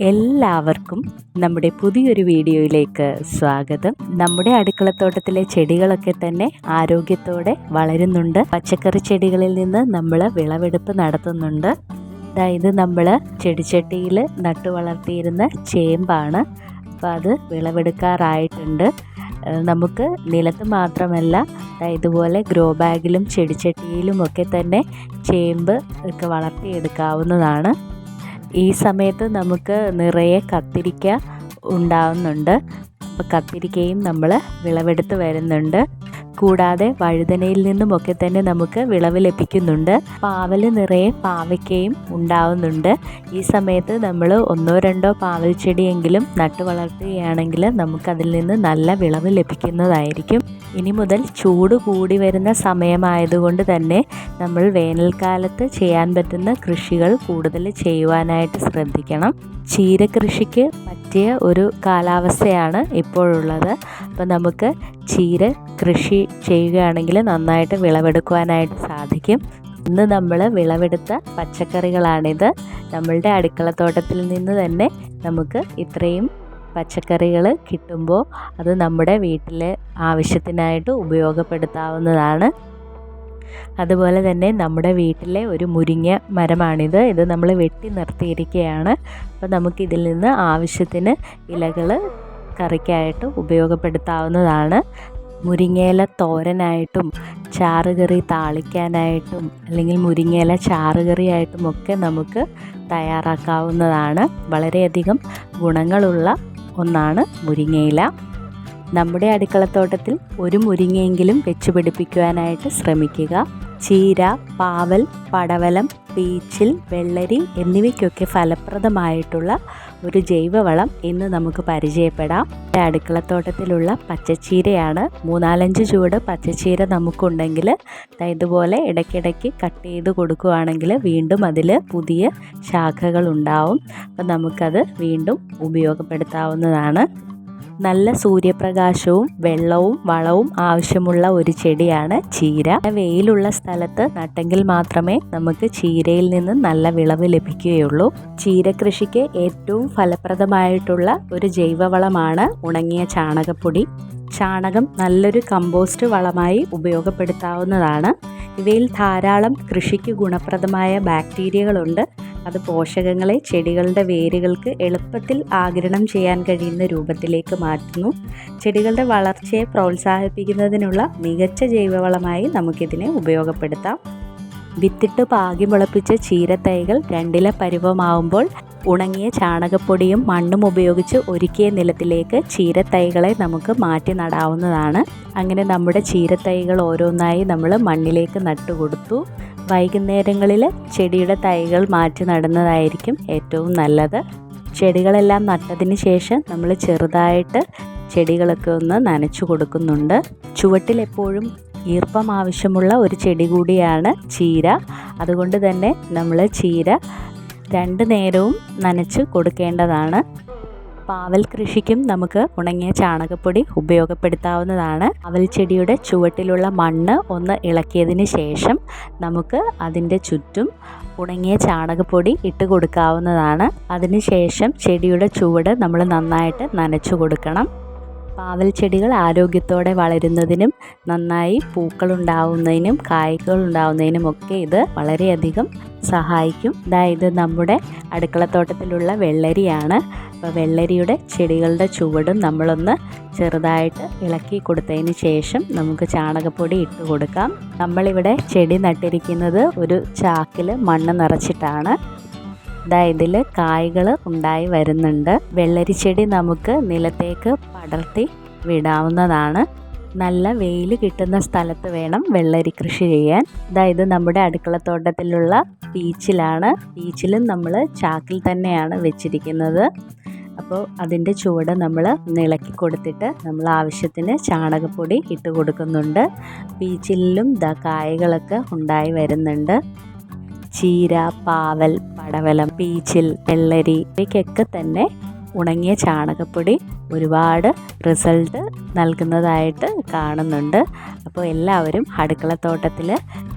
എല്ലാവർക്കും നമ്മുടെ പുതിയൊരു വീഡിയോയിലേക്ക് സ്വാഗതം. നമ്മുടെ അടുക്കളത്തോട്ടത്തിലെ ചെടികളൊക്കെ തന്നെ ആരോഗ്യത്തോടെ വളരുന്നുണ്ട്. പച്ചക്കറി ചെടികളിൽ നിന്ന് നമ്മൾ വിളവെടുപ്പ് നടത്തുന്നുണ്ട്. അതായത് നമ്മൾ ചെടിച്ചട്ടിയിൽ നട്ടു വളർത്തിയിരുന്ന ചേമ്പാണ്. അപ്പോൾ അത് വിളവെടുക്കാറായിട്ടുണ്ട്. നമുക്ക് നിലത്ത് മാത്രമല്ല ഇതുപോലെ ഗ്രോ ബാഗിലും ചെടിച്ചട്ടിയിലും ഒക്കെ തന്നെ ചേമ്പ് ഒക്കെ വളർത്തിയെടുക്കാവുന്നതാണ്. ഈ സമയത്ത് നമുക്ക് നിറയെ കത്തിരിക്ക ഉണ്ടാവുന്നുണ്ട്. അപ്പോൾ കത്തിരിക്കയും നമ്മൾ വിളവെടുത്ത് വരുന്നുണ്ട്. കൂടാതെ വഴുതനയിൽ നിന്നുമൊക്കെ തന്നെ നമുക്ക് വിളവ് ലഭിക്കുന്നുണ്ട്. പാവൽ നിറയെ പാവയ്ക്കയും ഉണ്ടാവുന്നുണ്ട്. ഈ സമയത്ത് നമ്മൾ ഒന്നോ രണ്ടോ പാവൽ ചെടിയെങ്കിലും നട്ടു വളർത്തുകയാണെങ്കിൽ നമുക്കതിൽ നിന്ന് നല്ല വിളവ് ലഭിക്കുന്നതായിരിക്കും. ഇനി മുതൽ ചൂട് കൂടി വരുന്ന സമയമായതുകൊണ്ട് തന്നെ നമ്മൾ വേനൽക്കാലത്ത് ചെയ്യാൻ പറ്റുന്ന കൃഷികൾ കൂടുതൽ ചെയ്യുവാനായിട്ട് ശ്രദ്ധിക്കണം. ചീര കൃഷിക്ക് പറ്റിയ ഒരു കാലാവസ്ഥയാണ് ഇപ്പോഴുള്ളത്. അപ്പോൾ നമുക്ക് ചീര കൃഷി ചെയ്യുകയാണെങ്കിൽ നന്നായിട്ട് വിളവെടുക്കുവാനായിട്ട് സാധിക്കും. ഇന്ന് നമ്മൾ വിളവെടുത്ത പച്ചക്കറികളാണിത്. നമ്മളുടെ അടുക്കളത്തോട്ടത്തിൽ നിന്ന് തന്നെ നമുക്ക് ഇത്രയും പച്ചക്കറികൾ കിട്ടുമ്പോൾ അത് നമ്മുടെ വീട്ടിലെ ആവശ്യത്തിനായിട്ട് ഉപയോഗപ്പെടുത്താവുന്നതാണ്. അതുപോലെ തന്നെ നമ്മുടെ വീട്ടിലെ ഒരു മുരിങ്ങ മരമാണിത്. ഇത് നമ്മൾ വെട്ടി നിർത്തിയിരിക്കുകയാണ്. അപ്പോൾ നമുക്കിതിൽ നിന്ന് ആവശ്യത്തിന് ഇലകൾ കറിക്കായിട്ട് ഉപയോഗപ്പെടുത്താവുന്നതാണ്. മുരിങ്ങയില തോരനായിട്ടും ചാറുകറി താളിക്കാനായിട്ടും അല്ലെങ്കിൽ മുരിങ്ങയില ചാറുകറിയായിട്ടും ഒക്കെ നമുക്ക് തയ്യാറാക്കാവുന്നതാണ്. വളരെയധികം ഗുണങ്ങളുള്ള ഒന്നാണ് മുരിങ്ങയില. നമ്മുടെ അടുക്കളത്തോട്ടത്തിൽ ഒരു മുരിങ്ങയെങ്കിലും വെച്ച് പിടിപ്പിക്കുവാനായിട്ട് ശ്രമിക്കുക. ചീര പാവൽ പടവലം പീച്ചിൽ വെള്ളരി എന്നിവയ്ക്കൊക്കെ ഫലപ്രദമായിട്ടുള്ള ഒരു ജൈവവളം ഇന്ന് നമുക്ക് പരിചയപ്പെടാം. അടുക്കളത്തോട്ടത്തിലുള്ള പച്ചച്ചീരയാണ്. മൂന്നാലഞ്ച് ചൂട് പച്ചച്ചീര നമുക്കുണ്ടെങ്കിൽ ഇതുപോലെ ഇടയ്ക്കിടയ്ക്ക് കട്ട് ചെയ്ത് കൊടുക്കുകയാണെങ്കിൽ വീണ്ടും അതിൽ പുതിയ ശാഖകൾ ഉണ്ടാവും. അപ്പം നമുക്കത് വീണ്ടും ഉപയോഗപ്പെടുത്താവുന്നതാണ്. നല്ല സൂര്യപ്രകാശവും വെള്ളവും വളവും ആവശ്യമുള്ള ഒരു ചെടിയാണ് ചീര. വെയിലുള്ള സ്ഥലത്ത് നട്ടെങ്കിൽ മാത്രമേ നമുക്ക് ചീരയിൽ നിന്ന് നല്ല വിളവ് ലഭിക്കുകയുള്ളൂ. ചീര കൃഷിക്ക് ഏറ്റവും ഫലപ്രദമായിട്ടുള്ള ഒരു ജൈവവളമാണ് ഉണങ്ങിയ ചാണകപ്പൊടി. ചാണകം നല്ലൊരു കമ്പോസ്റ്റ് വളമായി ഉപയോഗപ്പെടുത്താവുന്നതാണ്. ഇവയിൽ ധാരാളം കൃഷിക്ക് ഗുണപ്രദമായ ബാക്ടീരിയകളുണ്ട്. അത് പോഷകങ്ങളെ ചെടികളുടെ വേരുകൾക്ക് എളുപ്പത്തിൽ ആഗിരണം ചെയ്യാൻ കഴിയുന്ന രൂപത്തിലേക്ക് മാറ്റുന്നു. ചെടികളുടെ വളർച്ചയെ പ്രോത്സാഹിപ്പിക്കുന്നതിനുള്ള മികച്ച ജൈവവളമായി നമുക്കിതിനെ ഉപയോഗപ്പെടുത്താം. വിത്തിട്ട് പാകി മുളപ്പിച്ച ചീരത്തൈകൾ രണ്ടില പരുവമാവുമ്പോൾ ഉണങ്ങിയ ചാണകപ്പൊടിയും മണ്ണും ഉപയോഗിച്ച് ഒരുക്കിയ നിലത്തിലേക്ക് ചീരത്തൈകളെ നമുക്ക് മാറ്റി നടാവുന്നതാണ്. അങ്ങനെ നമ്മുടെ ചീരത്തൈകൾ ഓരോന്നായി നമ്മൾ മണ്ണിലേക്ക് നട്ടുകൊടുത്തു. വൈകുന്നേരങ്ങളിൽ ചെടിയുടെ തൈകൾ മാറ്റി നടുന്നതായിരിക്കും ഏറ്റവും നല്ലത്. ചെടികളെല്ലാം നട്ടതിന് ശേഷം നമ്മൾ ചെറുതായിട്ട് ചെടികളൊക്കെ ഒന്ന് നനച്ചു കൊടുക്കുന്നുണ്ട്. ചുവട്ടിൽ എപ്പോഴും ഈർപ്പം ആവശ്യമുള്ള ഒരു ചെടി കൂടിയാണ് ചീര. അതുകൊണ്ട് തന്നെ നമ്മൾ ചീര രണ്ട് നേരവും നനച്ച് കൊടുക്കേണ്ടതാണ്. പാവൽ കൃഷിക്കും നമുക്ക് ഉണങ്ങിയ ചാണകപ്പൊടി ഉപയോഗപ്പെടുത്താവുന്നതാണ്. പാവൽ ചെടിയുടെ ചുവട്ടിലുള്ള മണ്ണ് ഒന്ന് ഇളക്കിയതിന് ശേഷം നമുക്ക് അതിന്റെ ചുറ്റും ഉണങ്ങിയ ചാണകപ്പൊടി ഇട്ട് കൊടുക്കാവുന്നതാണ്. അതിനുശേഷം ചെടിയുടെ ചുവട് നമ്മൾ നന്നായിട്ട് നനച്ചു കൊടുക്കണം. പാവൽ ചെടികൾ ആരോഗ്യത്തോടെ വളരുന്നതിനും നന്നായി പൂക്കളുണ്ടാവുന്നതിനും കായ്കൾ ഉണ്ടാവുന്നതിനും ഒക്കെ ഇത് വളരെയധികം സഹായിക്കും. അതായത് നമ്മുടെ അടുക്കളത്തോട്ടത്തിലുള്ള വെള്ളരിയാണ്. അപ്പോൾ വെള്ളരിയുടെ ചെടികളുടെ ചുവടും നമ്മളൊന്ന് ചെറുതായിട്ട് ഇളക്കി കൊടുത്തതിന് ശേഷം നമുക്ക് ചാണകപ്പൊടി ഇട്ട് കൊടുക്കാം. നമ്മളിവിടെ ചെടി നട്ടിരിക്കുന്നത് ഒരു ചാക്കിൽ മണ്ണ് നിറച്ചിട്ടാണ്. ഇതാ ഇതിൽ കായ്കൾ ഉണ്ടായി വരുന്നുണ്ട്. വെള്ളരി ചെടി നമുക്ക് നിലത്തേക്ക് പടർത്തി വിടാവുന്നതാണ്. നല്ല വെയിൽ കിട്ടുന്ന സ്ഥലത്ത് വേണം വെള്ളരി കൃഷി ചെയ്യാൻ. അതായത് നമ്മുടെ അടുക്കളത്തോട്ടത്തിലുള്ള പീച്ചിലാണ് പീച്ചിലും നമ്മൾ ചാക്കിൽ തന്നെയാണ് വെച്ചിരിക്കുന്നത്. അപ്പോൾ അതിന്റെ ചുവട് നമ്മൾ ഇളക്കി കൊടുത്തിട്ട് നമ്മൾ ആവശ്യത്തിന് ചാണകപ്പൊടി ഇട്ട് കൊടുക്കുന്നുണ്ട്. പീച്ചിലും ദ കായകളൊക്കെ ഉണ്ടായി വരുന്നുണ്ട്. ചീര പാവൽ പടവലം പീച്ചിൽ വെള്ളരി ഇവയ്ക്കൊക്കെ തന്നെ ഉണങ്ങിയ ചാണകപ്പൊടി ഒരുപാട് റിസൾട്ട് നൽകുന്നതായിട്ട് കാണുന്നുണ്ട്. അപ്പോൾ എല്ലാവരും അടുക്കളത്തോട്ടത്തിൽ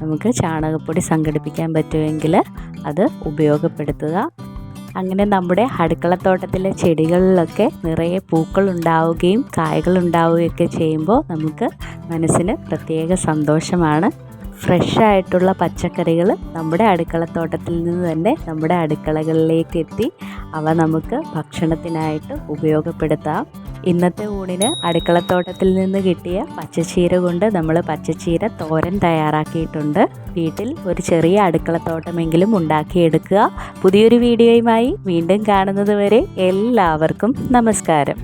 നമുക്ക് ചാണകപ്പൊടി സംഘടിപ്പിക്കാൻ പറ്റുമെങ്കിൽ അത് ഉപയോഗപ്പെടുത്തുക. അങ്ങനെ നമ്മുടെ അടുക്കളത്തോട്ടത്തിലെ ചെടികളിലൊക്കെ നിറയെ പൂക്കൾ ഉണ്ടാവുകയും കായകൾ ഉണ്ടാവുകയൊക്കെ ചെയ്യുമ്പോൾ നമുക്ക് മനസ്സിന് പ്രത്യേക സന്തോഷമാണ്. ഫ്രഷ് ആയിട്ടുള്ള പച്ചക്കറികൾ നമ്മുടെ അടുക്കളത്തോട്ടത്തിൽ നിന്ന് തന്നെ നമ്മുടെ അടുക്കളകളിലേക്ക് എത്തി അവ നമുക്ക് ഭക്ഷണത്തിനായിട്ട് ഉപയോഗപ്പെടുത്താം. ഇന്നത്തെ ഊണിന് അടുക്കളത്തോട്ടത്തിൽ നിന്ന് കിട്ടിയ പച്ചച്ചീര കൊണ്ട് നമ്മൾ പച്ചച്ചീര തോരൻ തയ്യാറാക്കിയിട്ടുണ്ട്. വീട്ടിൽ ഒരു ചെറിയ അടുക്കളത്തോട്ടമെങ്കിലും ഉണ്ടാക്കിയെടുക്കുക. പുതിയൊരു വീഡിയോയുമായി വീണ്ടും കാണുന്നതുവരെ എല്ലാവർക്കും നമസ്കാരം.